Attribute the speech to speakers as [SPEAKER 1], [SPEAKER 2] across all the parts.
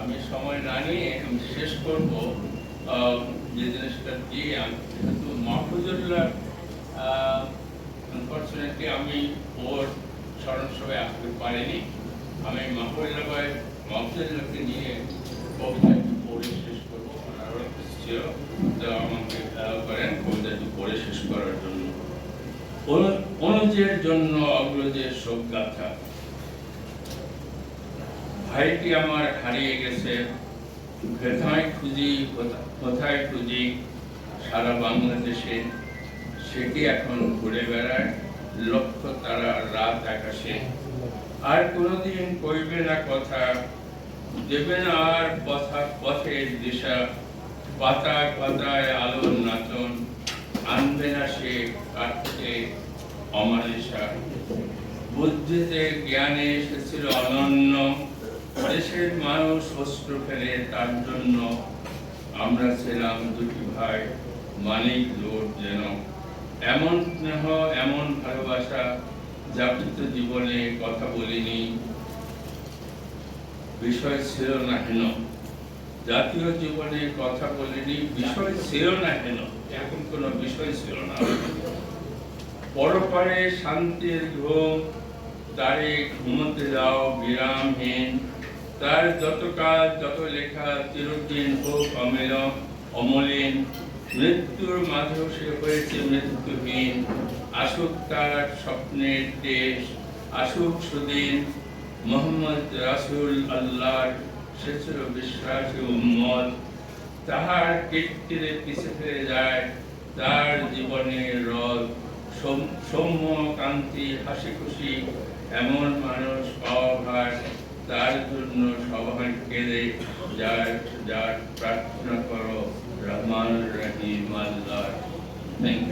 [SPEAKER 1] আমি সময় না নিয়ে আমি শেষ করব। যে জিনিসটা দিয়ে আমি যেহেতু মাহফুজুল্লাহ আনফর্চুনেটলি আমি ওর স্মরণ সভায় আসতে পারিনি। আমি মাহফুজুল্লাহ ভাই মাহফুজুল্লাহকে নিয়ে কবিতাটি পড়ে শেষ করব। ছিল আমাকে allow করেন কবিতাটি পড়ে শেষ করার জন্য। অনুজের জন্য অগ্রজের শোক গাথা। ভাইটি আমার হারিয়ে গেছে। কোথায় খুঁজি কোথায় খুঁজি? সারা বাংলাদেশে সেটি এখন ঘুরে বেড়ায়? লক্ষ্য তারা রাত আকাশে। আর কোনোদিন কইবে না কথা, দেবে না আর কথা পথের দিশা। পাতায় পাতায় আলোর নাচন, আনবে না সে কাটতে অমানিসা বুদ্ধিতে জ্ঞানে এসেছিল অনন্য, দেশের মানুষ অস্ত্র ফেলে তার জন্য। আমরা ছিলাম দুটি ভাই মানিক লোট যেন। এমন স্নেহ, এমন ভালোবাসা যাপিত জীবনে কথা বলিনি। বিষয় ছিল না হেন জাতীয় জীবনে কথা বলিনি, বিষয় ছিল না হেন এরকম কোনো বিষয় ছিল না। পরপারে শান্তির ঘুম, তারে ঘুমোতে দাও, বিরামহীন। তার যত কাজ, যত লেখা, চিরদিন হোক অমেল অমলিন। মৃত্যুর মাঝেও সে হয়েছে মৃত্যুহীন। আসুক তার স্বপ্নের দেশ, আসুক সুদিন। মোহাম্মদ রাসুল আল্লাহর ছিল বিশ্বাসী উম্মত। তাহার কীর্তিরে পিছে ফিরে যায়, তার জীবনের রথ। সৌম্য কান্তি হাসি খুশি এমন মানুষ পাওয়া ভার। তার জন্য সবাই কেঁদে, যার যার প্রার্থনা করো রহমান রহিম আল্লাহ। থ্যাংক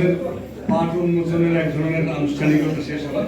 [SPEAKER 2] আমাদের পাঠ উন্মোচনের এক ধরনের আনুষ্ঠানিকতা শেষ হলো